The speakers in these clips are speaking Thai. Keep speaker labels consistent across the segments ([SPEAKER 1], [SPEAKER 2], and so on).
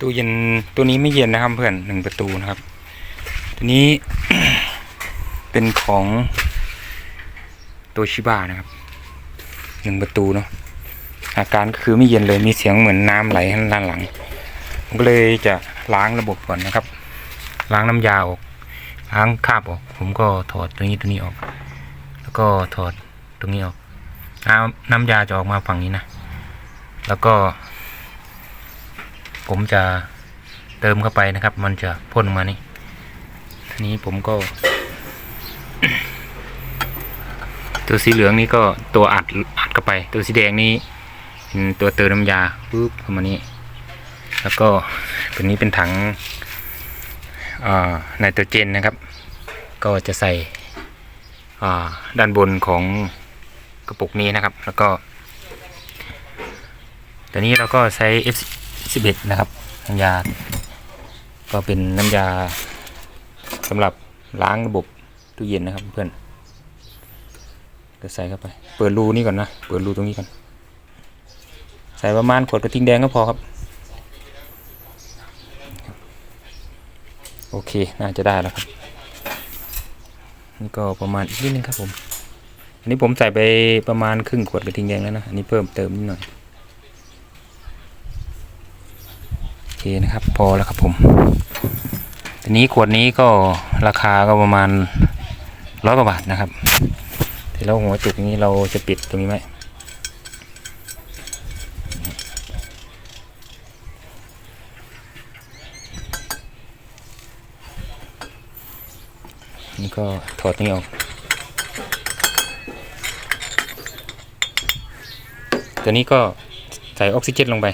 [SPEAKER 1] ตู้เย็นตัวนี้ไม่เย็นนะครับเพื่อนหนึ่งประตูนะครับ ตัวนี้เป็นของโตชิบะนะครับหนึ่งประตูเนาะอาการก็คือไม่เย็นเลยมีเสียงเหมือนน้ำไหลข้างด้านหลังผมก็เลยจะล้างระบบก่อนนะครับ ล้างน้ำยาออกล้างคราบออก ผมก็ถอดตัวนี้ตัวนี้ออก แล้วก็ถอดตรงนี้ออกน้ำน้ำยาจะออกมาฝั่งนี้นะ แล้วก็ ผมจะเติมเข้าไปนะครับ มันจะพ่นออกมานี่ทีนี้ผมก็ ตัวสีเหลืองนี่ก็ตัวอัดอัดเข้าไป ตัวสีแดงนี่เป็นตัวเติมน้ำยาปุ๊บเข้ามานี่แล้วก็ตัวนี้เป็นถังไนโตรเจนนะครับ ก็จะใส่ด้านบนของกระปุกนี้นะครับ แล้วก็ตัวนี้เราก็ใช้ 11 นะครับน้ำยา ก็เป็นน้ำยาสำหรับล้างระบบตู้เย็นนะครับเพื่อนก็ใส่เข้าไป เปิดรูนี่ก่อนนะ เปิดรูตรงนี้ก่อน ใส่ประมาณขวดกระทิงแดงก็พอครับ โอเค น่าจะได้แล้วครับ นี่ก็ประมาณอีกนิดนึงครับผม อันนี้ผมใส่ไปประมาณครึ่งขวดกระทิงแดงแล้วนะ อันนี้เพิ่มเติมนิดหน่อย โอ เคนะครับ พอแล้วครับผมทีนี้ขวดนี้ก็ราคาก็ประมาณร้อยกว่าบาทนะครับทีแล้วหัวจุกนี้เราจะปิดตรงนี้ไหมนี่ก็ถอดตรงนี้ออก ตัวนี้ก็ใส่ออกซิเจนลงไป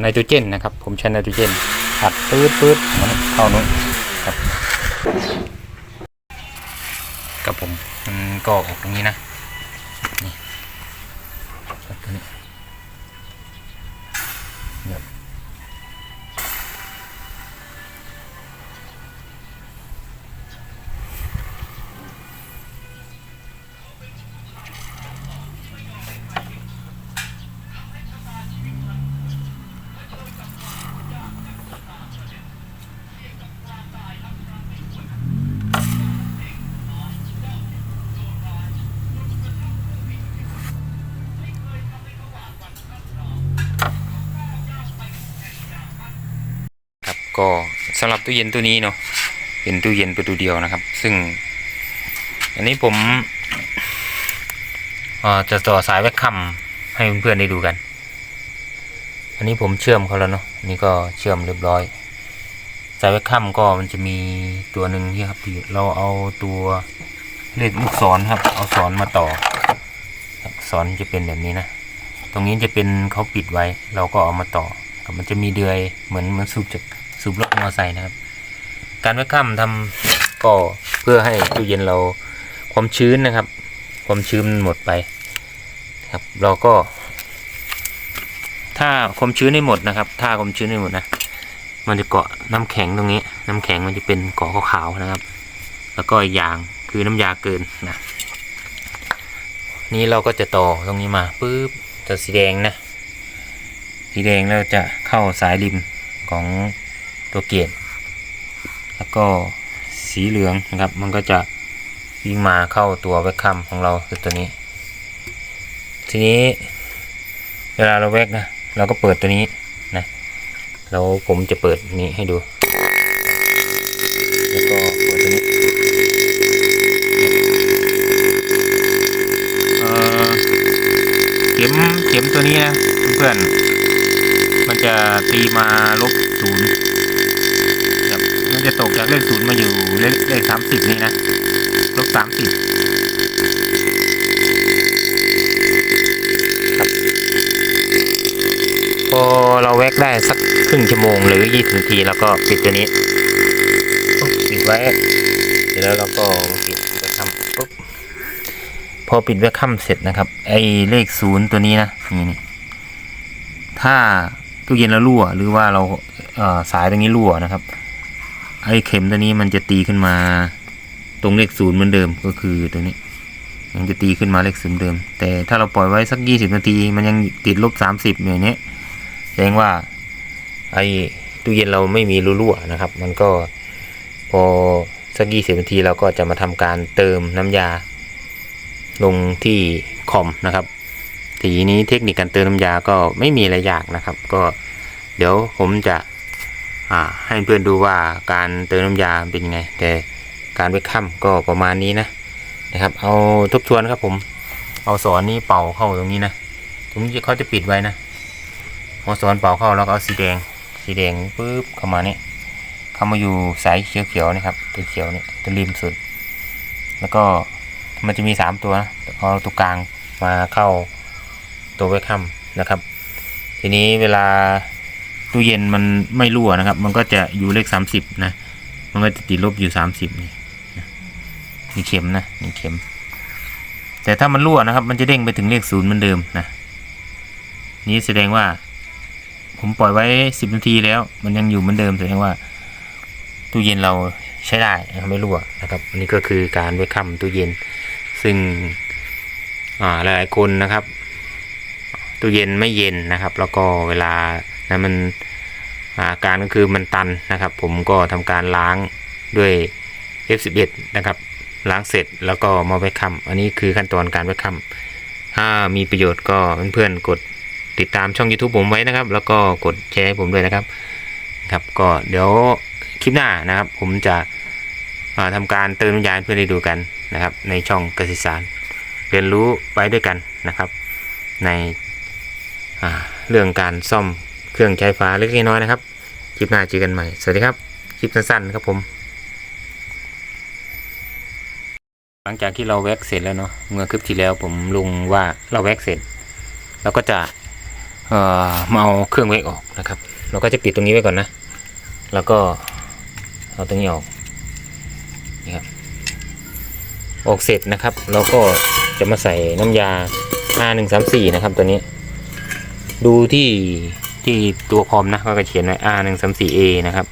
[SPEAKER 1] ไนโตรเจนนะครับ ผมใช้ไนโตรเจนอัดปื๊ดปื๊ดมันเข้านู้นครับกับผมมันก็ออกตรงนี้นะนี่ตัวนี้ ก็สำหรับตู้เย็นตัวนี้เนาะเป็นตู้เย็นประตูเดียวนะครับ ซึ่ง อันนี้ผมจะต่อสายแวคคัมให้เพื่อนๆได้ดูกัน อันนี้ผมเชื่อมเขาแล้วเนาะนนี่ก็เชื่อมเรียบร้อย สายแวคคัมก็มันจะมีตัวหนึ่งที่ครับที่เราเอาตัวเลขลูกศรครับ เอาศรมาต่อศรจะเป็นแบบนี้นะ ตรงนี้จะเป็นเขาปิดไว้ เราก็เอามาต่อ มันจะมีเดือยเหมือนเหมือนสูบจาก สูบรถมอเตอร์ไซค์นะครับ การแวคคัมทำก็เพื่อให้ตู้เย็นเราความชื้นนะครับ ความชื้นหมดไปครับ เราก็ ถ้าความชื้นไม่หมดนะครับ ถ้าความชื้นไม่หมดนะมันจะเกาะน้ำแข็งตรงนี้ น้ำแข็งมันจะเป็นเกาะขาวๆนะครับ แล้วก็อีกอย่างคือน้ำยาเกินนะนี่เราก็จะต่อตรงนี้มาปุ๊บจะสีแดงนะสีแดงแล้วจะเข้าสายริมของ ตัวเกียรแล้วก็สีเหลืองนะครับ มันก็จะวิ่งมาเข้าตัวแวคคัมของเราคือตัวนี้ ทีนี้เวลาเราแวกนะเราก็เปิดตัวนี้นะแล้วผมจะเปิดนี้ให้ดู แล้วก็เปิดตัวนี้เอ่อเข็มเข็มตัวนี้นะเพื่อนๆมันจะตีมาลบศูนย์ มันจะตกจากเลขศูนย์มาอยู่เลขเลขสามสิบนี่นะลบสามสิบครับพอเราแวกได้สักครึ่งชั่วโมงหรือยี่สิบนาทีแล้วก็ปิดตัวนี้ปิดไว้เสร็จแล้วเราก็ปิดแวคคัมปุ๊บพอปิดแวคคัมเสร็จนะครับ ไอ้เลขศูนย์ตัวนี้นะนี่นี่ถ้าตู้เย็นเรารั่วหรือว่าเราเสายตรงนี้รั่วนะครับ ไอ้เข็มตัวนี้มันจะตีขึ้นมา ตรงเลขศูนย์เหมือนเดิมก็คือตัวนี้ มันจะตีขึ้นมาเลขศูนย์เดิม แต่ถ้าเราปล่อยไว้สักยี่สิบนาที มันยังติดลบสามสิบอย่างนี้แสดงว่าไอ้ตู้เย็นเราไม่มีรั่วนะครับ มันก็พอสักยี่สิบนาทีเราก็จะมาทำการเติมน้ำยา ลงที่คอมนะครับทีนี้เทคนิคการเติมน้ำยาก็ไม่มีอะไรยากนะครับ ก็เดี๋ยวผมจะ ให้เพื่อนดูว่าการเติมน้ำยาเป็นไง แต่การเวกคัมก็ประมาณนี้นะนะครับ เอาทบทวนครับผม เอาสอนนี้เป่าเข้าตรงนี้นะตรงนี้เขาจะปิดไว้นะพอสอนเป่าเข้าแล้วก็เอาสีแดง สีแดงปุ๊บเข้ามานี่เข้ามาอยู่สายเขียวๆนะครับตัวเขียวเนี่ยตัวริมสุด แล้วก็มันจะมีสามตัวนะเอาตัวกลางมาเข้าตัวเวกคัมนะครับ ทีนี้เวลา ตู้เย็นมันไม่รั่วนะครับ มันก็จะอยู่เลขสามสิบนะ มันก็จะติดลบอยู่สามสิบนี่นี่เข็มนะนี่เข็ม แต่ถ้ามันรั่วนะครับ มันจะเด้งไปถึงเลขศูนย์เหมือนเดิมนะ นี้แสดงว่า ผมปล่อยไว้สิบนาทีแล้ว มันยังอยู่เหมือนเดิมแสดงว่าตู้เย็นเราใช้ได้ไม่รั่วนะครับอันนี้ก็คือการไว้ค้ำตู้เย็น ซึ่งอ่าหลายๆคนนะครับตู้เย็นไม่เย็นนะครับ แล้วก็เวลา นั้นมันอาการก็คือมันตันนะครับ ผมก็ทำการล้างด้วย F11 นะครับ ล้างเสร็จแล้วก็มาไว้ค้ำอันนี้คือขั้นตอนการไว้ค้ำถ้ามีประโยชน์ก็เพื่อนๆกดติดตามช่อง YouTube ผมไว้นะครับ แล้วก็กดแชร์ให้ผมด้วยนะครับครับก็เดี๋ยวคลิปหน้านะครับ ผมจะอ่าทำการเติมน้ำยาให้เพื่อนได้ดูกันนะครับ ในช่องเกษตรสารเรียนรู้ไปด้วยกันนะครับ ในเรื่องการซ่อม เครื่องใช้ไฟฟ้าเล็กน้อยนะครับ คลิปหน้าเจอกันใหม่ สวัสดีครับ คลิปสั้นๆครับผม หลังจากที่เราแว็กเสร็จแล้วเนาะเมื่อคลิปที่แล้วผมลงว่าเราแว็กเสร็จเราก็จะเอ่อมาเอาเครื่องแว็กออกนะครับ เราก็จะปิดตรงนี้ไว้ก่อนนะ แล้วก็เอาตรงนี้ออกนี่ครับออกเสร็จนะครับ เราก็จะมาใส่น้ำยา R134 นะครับตัวนี้ ดูที่ ที่ตัวคอมนะก็จะเขียนไว้ R134A นะครับ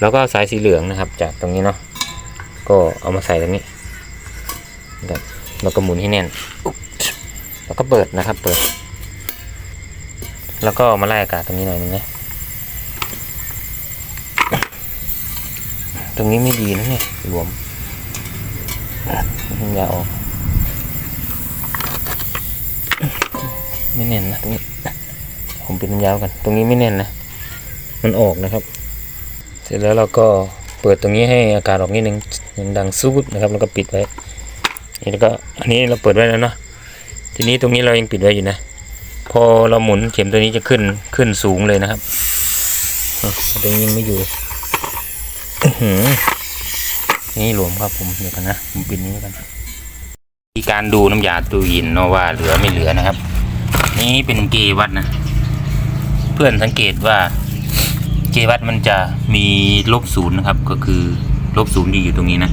[SPEAKER 1] แล้วก็สายสีเหลืองนะครับ จากตรงนี้เนาะก็เอามาใส่ตรงนี้นะครับแล้วก็หมุนให้แน่นแล้วก็เปิดนะครับ เปิด แล้วก็มาไล่อากาศตรงนี้หน่อยนึงนะตรงนี้ไม่ดีนะเนี่ยหลวมน้ำยาออกไม่แน่นนะตรงนี้ ผมปิดน้ำยาวกัน ตรงนี้ไม่แน่นนะ มันออกนะครับ เสร็จแล้วเราก็เปิดตรงนี้ให้อากาศออกนิดนึงมันดังซูดนะครับ แล้วก็ปิดไว้นี่แล้วก็อันนี้เราเปิดไว้แล้วเนาะทีนี้ตรงนี้เรายังปิดไว้อยู่นะ พอเราหมุนเข็มตัวนี้จะขึ้นขึ้นสูงเลยนะครับตรงนี้ยังไม่อยู่นี่หลวมครับผมเดี๋ยวกันนะผมปิดนี้กันมีการดูน้ำยาตู้เยินเนาะว่าเหลือไม่เหลือนะครับ นี่เป็นเกวัดนะ พื่อนสังเกตว่าเกวัดมันจะมีลบศูนย์นะครับ ก็คือลบศูนย์ดีอยู่ตรงนี้นะ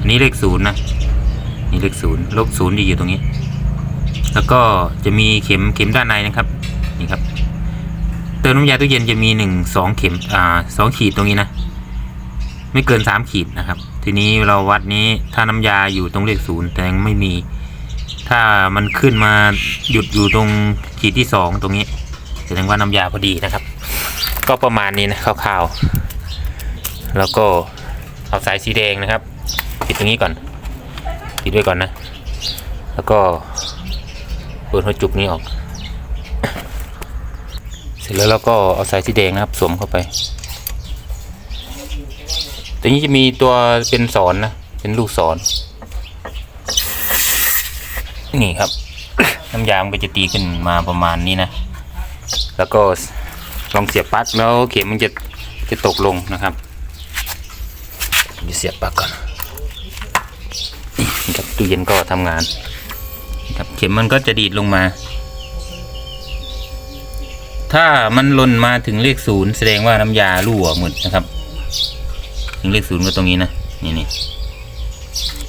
[SPEAKER 1] อันนี้เลขศูนย์นะนี่เลขศูนย์ลบศูนย์ดีอยู่ตรงนี้ แล้วก็จะมีเข็มเข็มด้านในนะครับนี่ครับเติมน้ำยาตู้เย็นจะมีหนึ่งสองเข็มอ่าสองขีดตรงนี้นะไม่เกินสามขีดนะครับ ทีนี้เราวัดนี้ถ้าน้ำยาอยู่ตรงเลขศูนย์แต่ยังไม่มี ถ้ามันขึ้นมาหยุดอยู่ตรงขีดที่สองตรงนี้ แสดงว่าน้ำยาพอดีนะครับ ก็ประมาณนี้นะคร่าวๆ แล้วก็เอาสายสีแดงนะครับ ปิดตรงนี้ก่อน ปิดไว้ก่อนนะ แล้วก็เปิดหัวจุกนี้ออก เสร็จแล้วเราก็เอาสายสีแดงนะครับ สวมเข้าไปตัวนี้จะมีตัวเป็นสอนนะ เป็นลูกศรนี่ครับ น้ำยามันก็จะตีขึ้นมาประมาณนี้นะ แล้วก็ลองเสียบปลั๊กแล้วเข็มมันจะจะตกลงนะครับเดี๋ยวเสียบปลั๊กก่อนนี่ครับตู้เย็นก็ทำงานครับเข็มมันก็จะดีดลงมา ถ้ามันหล่นมาถึงเลขศูนย์แสดงว่าน้ำยารั่วหมดนะครับ ถึงเลขศูนย์ก็ตรงนี้นะนี่นี่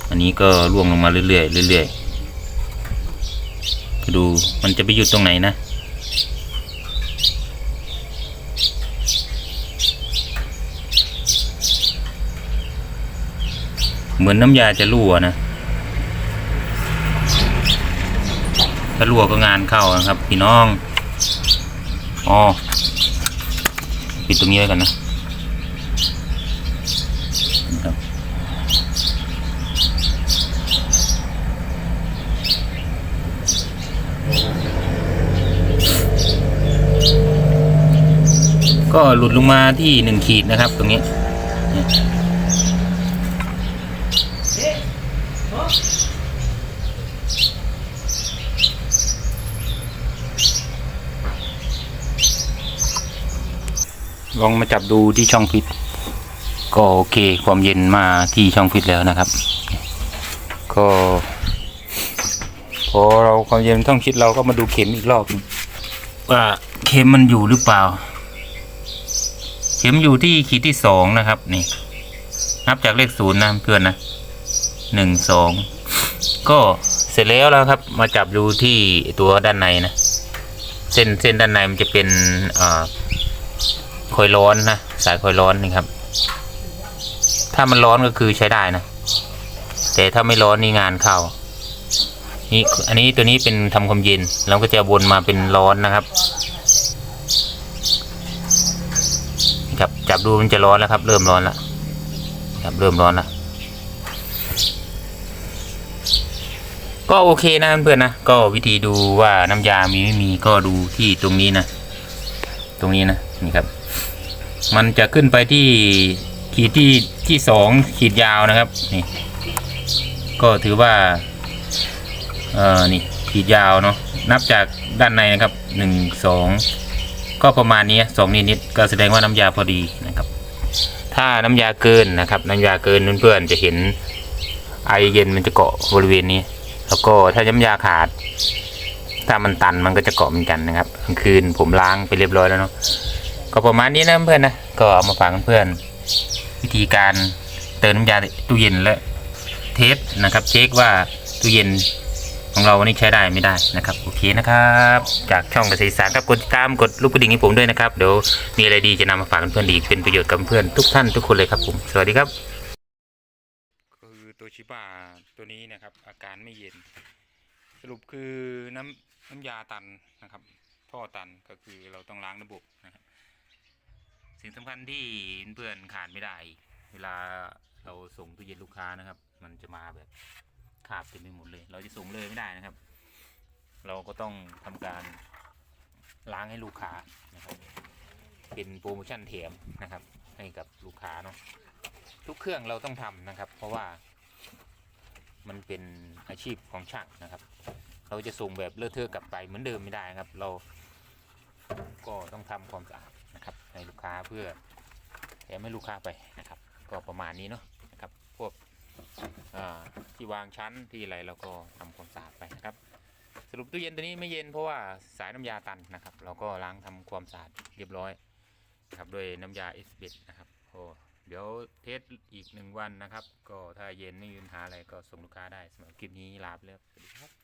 [SPEAKER 1] อันนี้ก็ร่วงลงมาเรื่อยๆเรื่อยๆดูมันจะไปหยุดตรงไหนนะ มือนน้ำยาจะรั่วนะถ้ารั่วก็งานเข้านะครับ พี่น้องอ๋อปิดตรงนี้ไว้กันนะนะก็หลุดลงมาที่หนึ่งขีดนะครับ ตรงนี้ ลองมาจับดูที่ช่องฟิต ก็โอเคความเย็นมาที่ช่องฟิตแล้วนะครับ ก็พอเราความเย็นช่องฟิตเราก็มาดูเข็มอีกรอบว่าเข็มมันอยู่หรือเปล่า เข็มอยู่ที่ขีดที่สองนะครับนี่ นับจากเลขศูนย์นะเพื่อนนะหนึ่งสองก็เสร็จแล้วแล้วครับ มาจับดูที่ตัวด้านในนะ เส้นเส้นด้านในมันจะเป็นอ่า คอยร้อนนะสายคอยร้อนนี่ครับ ถ้ามันร้อนก็คือใช้ได้นะ แต่ถ้าไม่ร้อนนี่งานเข้านี่อันนี้ตัวนี้เป็นทำความเย็นแล้วก็จะวนมาเป็นร้อนนะครับนี่ครับจับดูมันจะร้อนแล้วครับ เริ่มร้อนแล้วครับเริ่มร้อนแล้วก็โอเคนะเพื่อนๆนะก็วิธีดูว่าน้ำยามีไม่มีก็ดูที่ตรงนี้นะ ตรงนี้นะนี่ครับ มันจะขึ้นไปที่ขีดที่ที่สองขีดยาวนะครับนี่ก็ถือว่าเอ่อนี่ขีดยาวเนาะนับจากด้านในนะครับหนึ่งสองก็ประมาณนี้สองนิดๆก็แสดงว่าน้ำยาพอดีนะครับ ถ้าน้ำยาเกินนะครับ น้ำยาเกินเพื่อนๆจะเห็นไอเย็นมันจะเกาะบริเวณนี้ แล้วก็ถ้าน้ำยาขาด ถ้ามันตันมันก็จะเกาะเหมือนกันนะครับกลางคืนผมล้างไปเรียบร้อยแล้วเนาะ ก็ประมาณนี้นะเพื่อนนะก็เอามาฝากเพื่อนวิธีการเติมน้ำยาตู้เย็นและเทสนะครับ เช็คว่าตู้เย็นของเราวันี่ใช้ได้ไม่ได้นะครับโอเคนะครับ จากช่องเกษตรศาสตร์ครับกดติดตามกดลูกกระดิ่งให้ผมด้วยนะครับเดี๋ยวมีอะไรดีจะนำมาฝากเพื่อนอีกเป็นประโยชน์กับเพื่อนทุกท่านทุกคนเลยครับผมสวัสดีครับคือตัวชิบะตัวนี้นะครับ อาการไม่เย็น สรุปคือน้ำน้ำยาตันนะครับ ท่อตันก็คือเราต้องล้างระบบนะครับ สิ่งสำคัญที่เพื่อนขาดไม่ได้ เวลาเราส่งตู้เย็นลูกค้านะครับ มันจะมาแบบขาดเต็มไปหมดเลย เราจะส่งเลยไม่ได้นะครับ เราก็ต้องทำการล้างให้ลูกค้านะครับ เป็นโปรโมชั่นแถมนะครับ ให้กับลูกค้าเนาะทุกเครื่องเราต้องทำนะครับ เพราะว่ามันเป็นอาชีพของช่างนะครับ เราจะส่งแบบเลอะเทอะกลับไปเหมือนเดิมไม่ได้นะครับ เราก็ต้องทำความสะอาด ให้ลูกค้าเพื่อแถมให้ลูกค้าไปนะครับ ก็ประมาณนี้เนาะนะครับ พวกที่วางชั้นที่อะไรเราก็ทำความสะอาดไปนะครับ สรุปตู้เย็นตัวนี้ไม่เย็นเพราะว่าสายน้ำยาตันนะครับ เราก็ล้างทำความสะอาดเรียบร้อยนะครับด้วยน้ำยาเอสเบนะครับโอ้เดี๋ยวเทสอีกหนึ่งวันนะครับ ก็ถ้าเย็นไม่มีปัญหาอะไรก็ส่งลูกค้าได้สำหรับคลิปนี้ลาไปแล้วสวัสดีครับ